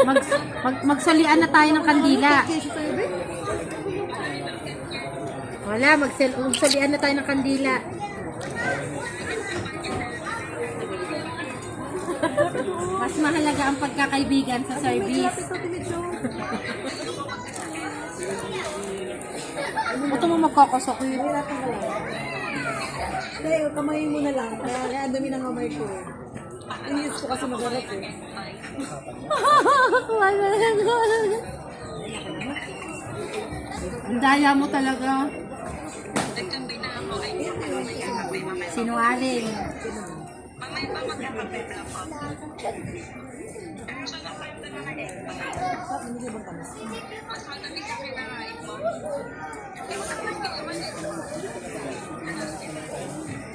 Mag, mag, magsalian na tayo ng kandila. Wala, magsal, magsalian na tayo ng kandila. Mas mahalaga ang pagkakaibigan sa service. Ito mo magkakasok yun. Hindi, kamay mo na lang. Kaya, ang dami ng kamay ko. Inis ko kasi magarap eh. Ang daya mo talaga. Sinungaling.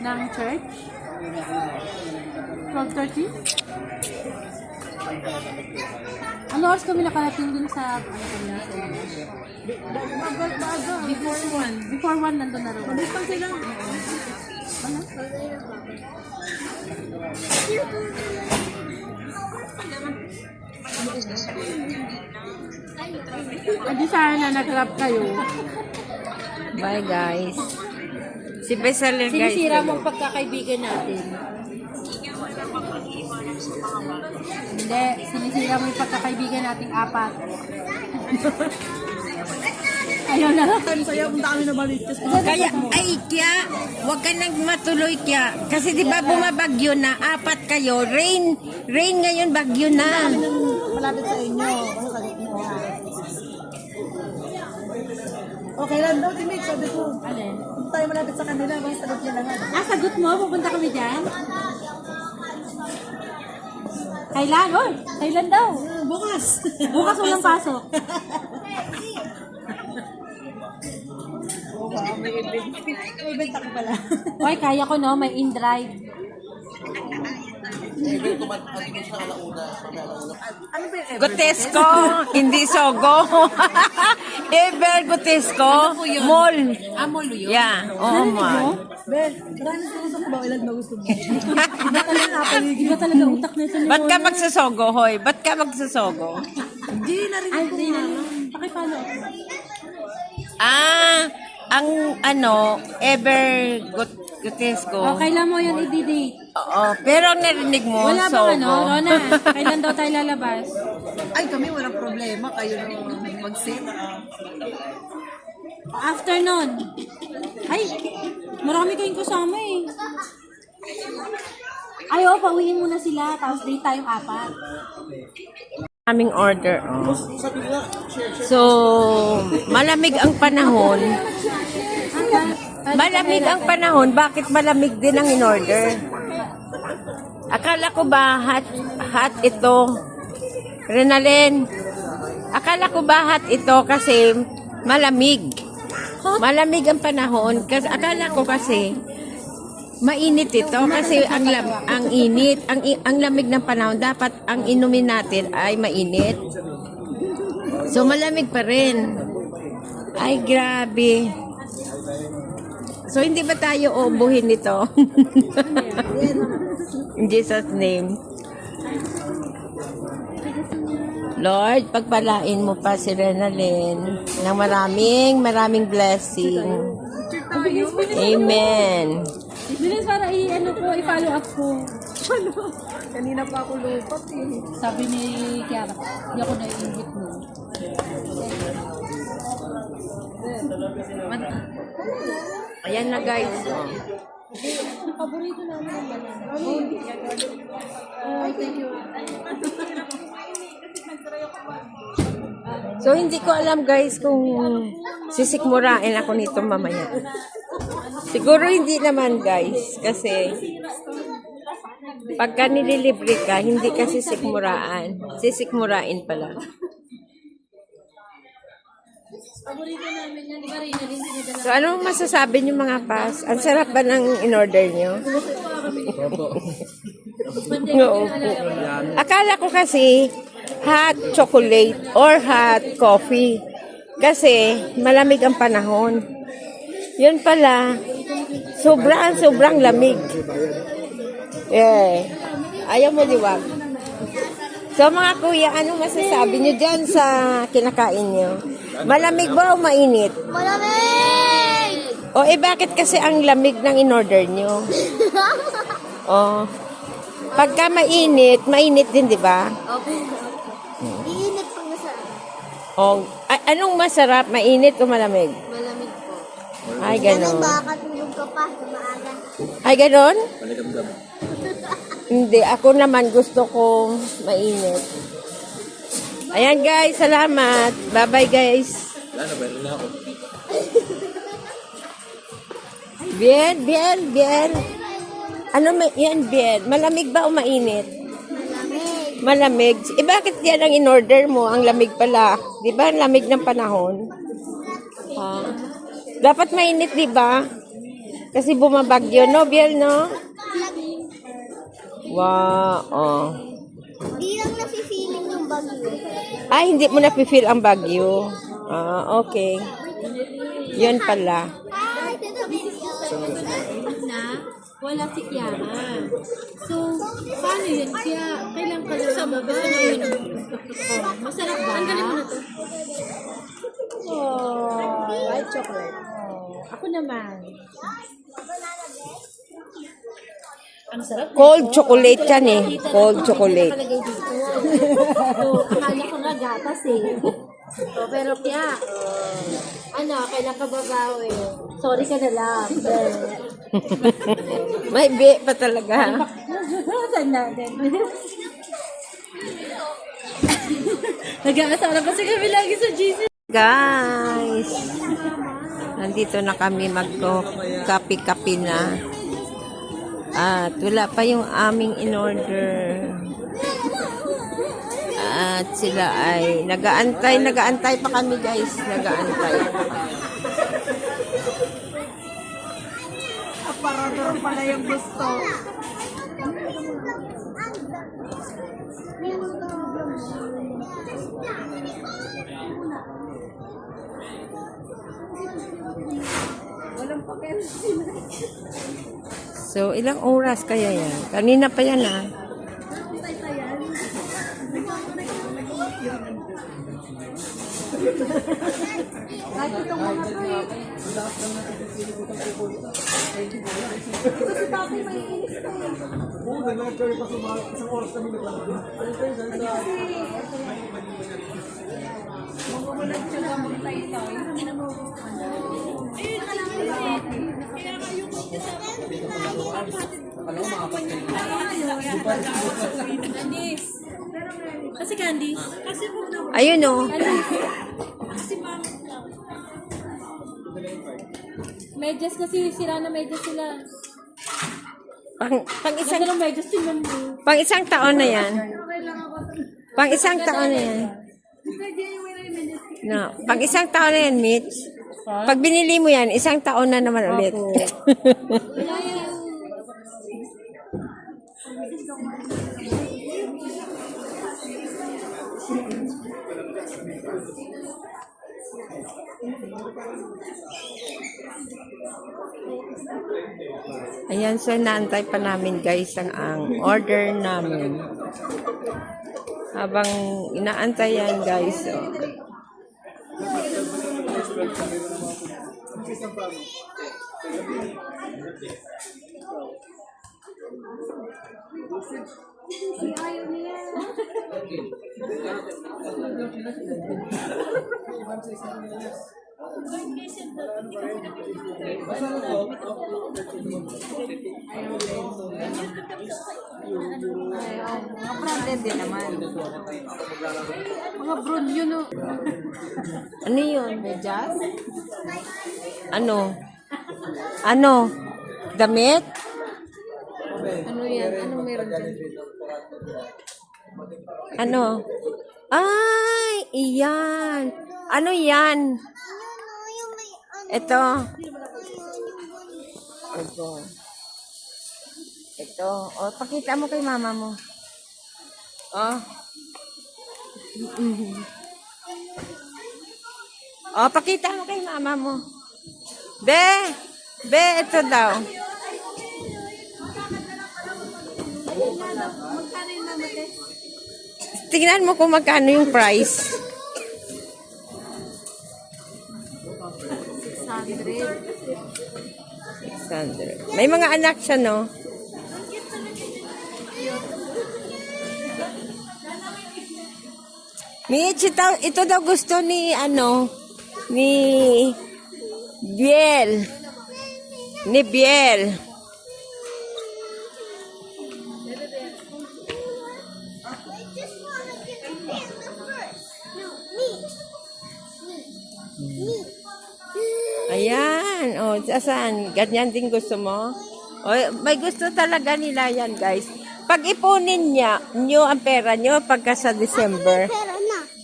ng church? 12.30? Ano oras kami nakarating dun sa ano kami sa Bagal, bagal. Before one. Before one, nandun na rin. Mabilis lang sila. Ano? Hindi sana nag-grab kayo. Bye guys. Si Besaler guys. Sinisira mo ang pagkakaibigan natin. Hindi, sinisira mo yung pagkakaibigan nating apat. Ayaw na lang. Time saya, punta kami na Baliches. Kaya, ay kya, wag ka nang matuloy kya. Kasi di ba bumabagyo na, apat kayo, rain, rain ngayon bagyo na. Malapit sa inyo. Okay lang daw, Timig. Sabi ko, Alin? kung tayo malapit sa kanila, bang sagot nila nga. Ah, sagot mo? Pupunta kami dyan? Kailan? Oy, kailan daw? Bukas. Bukas walang pasok. May event. May event ako pala. Oy, kaya ko no, may in-drive. ano Gotesco, hindi Sogo. Ever Gotesco, mall. Ah, molo yun? Yeah, oo mall. Ben, marami sa gusto mo ba? Ilan na gusto mo? Iba talaga napaligid. Iba talaga utak nito ni Ba't ka magsasogo, hoy? Ba't ka magsasogo? Hindi na rin Ay, ko nga. na. Pakipalo. Ah, ang ano, Ever Gut- Gotesco. Oh, kailan mo yan i-date? Oo, pero ang narinig mo, Wala Sogo. bang ano, Rona? Kailan daw tayo lalabas? Ay, kami walang problema. Kayo na mag-sit. Afternoon. Ay, marami kayong kasama eh. Ay, oh, pauwiin muna sila. Tapos date tayong apat. aming order. Oh. So, malamig ang panahon. Malamig ang panahon. Bakit malamig din ang in-order? Akala ko ba hot, hot ito? Renalyn, akala ko ba hot ito kasi malamig. Malamig ang panahon. Kasi akala ko kasi mainit ito kasi ang lam, ang init, ang ang lamig ng panahon dapat ang inumin natin ay mainit. So malamig pa rin. Ay grabe. So hindi ba tayo obuhin nito? In Jesus name. Lord, pagpalain mo pa si Renalyn ng maraming maraming blessing. Amen. Bilis para i-ano ko, i-follow up ko. Kanina pa ako lupat eh. Sabi ni Kiara, hindi ako naiingit mo. Ayan na guys. Oh. Paborito namin ang banana. Ay, thank you. So hindi ko alam guys kung sisikmurain ako nito mamaya. Siguro hindi naman guys kasi pagka nililibre ka, hindi ka sisikmuraan. Sisikmurain pala. So ano masasabi niyo mga pas? Ang sarap ba ng in-order niyo? Oo. Akala ko kasi hot chocolate or hot coffee. Kasi malamig ang panahon. Yun pala, sobrang sobrang lamig. Eh, ayaw mo liwag. So mga kuya, anong masasabi nyo dyan sa kinakain nyo? Malamig ba o mainit? Malamig! O eh bakit kasi ang lamig ng in-order nyo? O, pagka mainit, mainit din, di ba? Okay. O, a- anong masarap, mainit o malamig? malamig po. Ay, Ganun ganon. baka tulog ka pa sa maaga. Ay, ganon? Hindi, ako naman gusto ko mainit. Ayan guys, salamat. Bye-bye guys. Bien, bien, bien. Ano ma yan, bien? Malamig ba o mainit? Malamig. Eh, bakit yan ang in-order mo? Ang lamig pala. Di ba ang lamig ng panahon? Ah. Dapat mainit, di ba? Kasi bumabagyo, no, Biel, no? Wow, oh. Di lang nafe-feeling yung bagyo. Ay, hindi mo na-feel ang bagyo. Ah, okay. Yun pala. Na wala si Kiara. So, paano yun? Kaya, kailan ka lang sa baba? Oh, masarap ba? Ang galing mo na to. Oh, white chocolate. Ako naman. Ang sarap. Cold chocolate yan eh. Cold chocolate. So, akala ko nga gatas eh. So, pero kaya, ano, kailan ka babawi? Sorry ka na lang. May be pa talaga. Saan natin? Nag-aasara kasi kami lagi sa GC. Guys, nandito na kami magko-kapi-kapi na. At wala pa yung aming in-order. At sila ay nagaantay, nagaantay pa kami guys, nagaantay. Aparador pala yung gusto. So, ilang oras kaya yan? Kanina pa yan ah. Kasi Candy, kasi Ayun oh. medyas kasi sira na medyas sila. Pang, pang isang. Pang isang taon na yan. Pang isang taon na yan. No, pang isang taon na yan, Mitch. Pag binili mo yan, isang taon na naman ulit. Ayan, so naantay pa namin guys ang, ang order namin. Habang inaantay yan guys, oh. Mga branded din naman. Mga. Ano yun? Medyas? Ano? Ano? Damit? Ano yan? Anong meron dyan? Ano? Ay, iyan. Ano yan? Ito. Ito. Ito. O, pakita mo kay mama mo. Oh. Mm-mm. O, pakita mo kay mama mo. Be! Be, ito daw. Tingnan mo kung magkano yung price. 600. May mga anak siya, no? Mitch, ito, ito daw gusto ni, ano, ni Biel. Ni Biel. Ayan. O, oh, saan? Ganyan din gusto mo? O, may gusto talaga nila yan, guys. Pag ipunin niya, nyo ang pera nyo pagka sa December.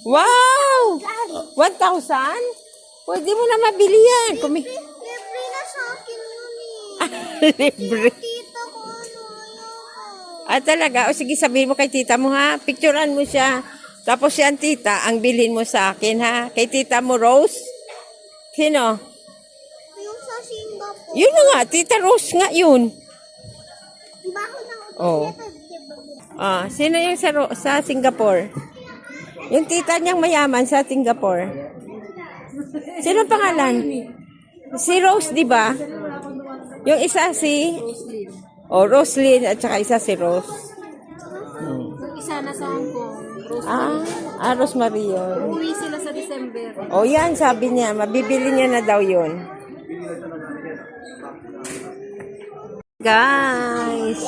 Wow! Daddy. 1,000? Pwede mo na mabili yan. Kumi Libre na sa akin yun eh. Libre. Ko ano, ayoko. Ah, talaga? O sige, sabihin mo kay tita mo, ha? Picturean mo siya. Tapos yan, tita, ang bilhin mo sa akin, ha? Kay tita mo, Rose? Sino? Yun na nga, tita Rose nga yun. Diba? Ah, sino yung sa, sa Singapore? Yung tita niyang mayaman sa Singapore. Sino pangalan? Si Rose, di ba? Yung isa si... Oh, Roslyn at saka isa si Rose. Yung isa na sa Hong Kong. Rose. Ah, ah Rosemary yun. Uwi sila sa December. Oh, yan, sabi niya. Mabibili niya na daw yun. Guys,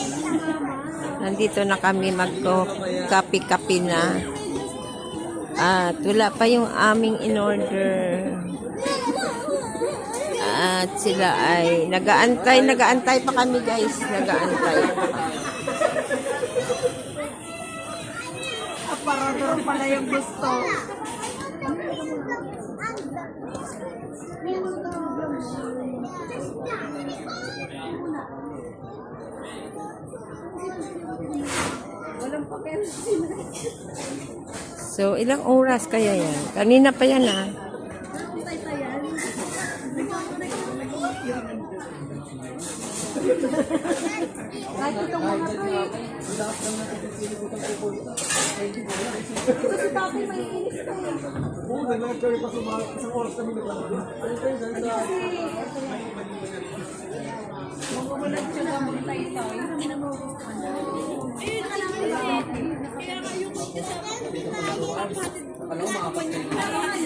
nandito na kami magkapi-kapi na. At wala pa yung aming in-order. At sila ay nagaantay, nagaantay pa kami guys. Nagaantay. Aparador pala yung gusto. So, ilang oras kaya yan? Kanina pa yan ah. Kahit itong mga to eh. Ito si Papi may inis to eh. Magugulat siya na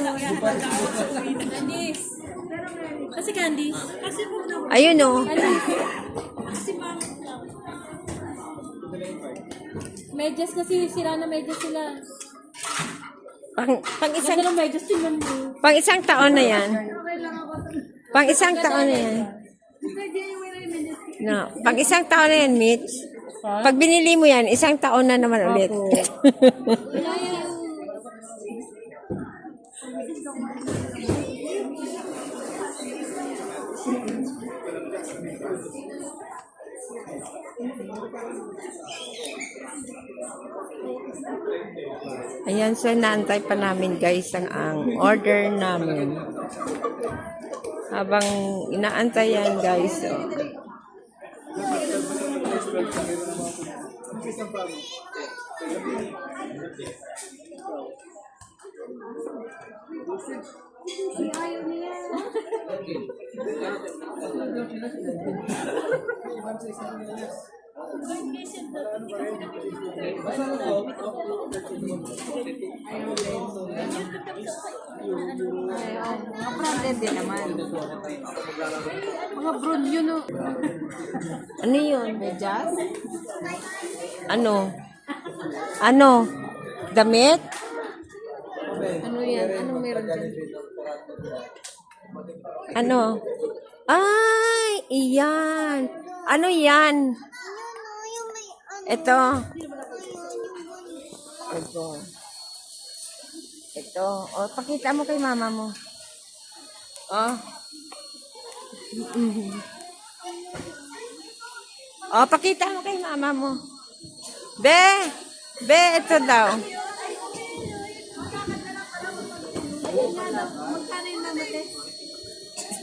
magtay-tay. Candice. Kasi Candice. Kasi. Ayun oh. Kasi ma'am. Medyas kasi sila na medyas sila. Pang, pang isang Ganda ng medyas mo. Pang isang taon na yan. Pang isang taon na yan. No, pag isang taon na yan, Mitch. Pag binili mo yan, isang taon na naman ulit. Ayan, so naantay pa namin guys ang, ang order namin. Habang inaantay yan guys. Oh. Ayaw niya. Mga branded din naman. Mga brown yun oh. Ano yun? Medyas? Ano? Ano? Damit? Ano yan? Anong meron dyan? Ano? Ay, iyan. Ano yan? Yun o, yung may ano. Ito. Ito. Ito. O, pakita mo kay mama mo. Oh. O, pakita mo kay mama mo. Be! Be, ito daw.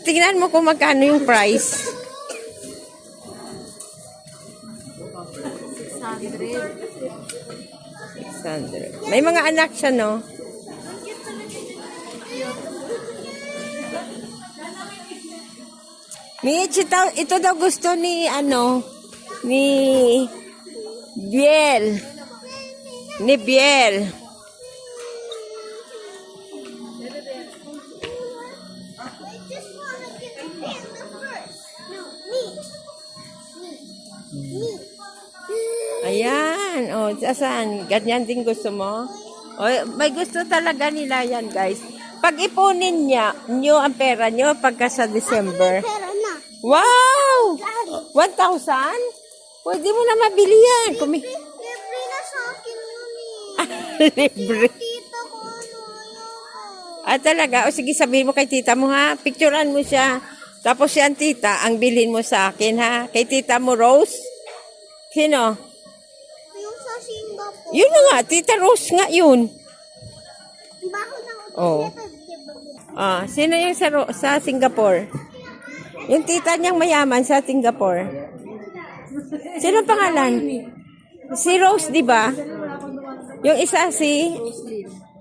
Tingnan mo kung magkano yung price. 600. Alexander. May mga anak siya, no? Mitch, ito, ito daw gusto ni, ano, ni Biel. Ni Biel. Ayan. O, oh, saan? Ganyan din gusto mo? O, may gusto talaga nila yan, guys. Pag ipunin niya, nyo ang pera nyo pagka sa December. Na. Wow! 1,000? Pwede mo na mabili yan. Kumi Libre na sa akin yun eh. Libre. Tita ko ano. Ah, talaga? O sige, sabihin mo kay tita mo ha. Picturean mo siya. Tapos yan, tita, ang bilhin mo sa akin ha. Kay tita mo, Rose. Sino? Yun na nga, tita Rose nga yun. Oh. Ah, sino yung sa, sa Singapore? Yung tita niyang mayaman sa Singapore. Sino ang pangalan? Si Rose, di ba? Yung isa si...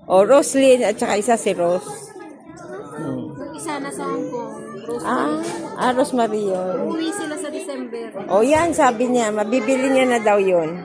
Oh, Roslyn at saka isa si Rose. Yung isa na sa Hong Kong. Ah, ah Rosemary yun. Uwi sila sa December. Oh, yan, sabi niya. Mabibili niya na daw yun.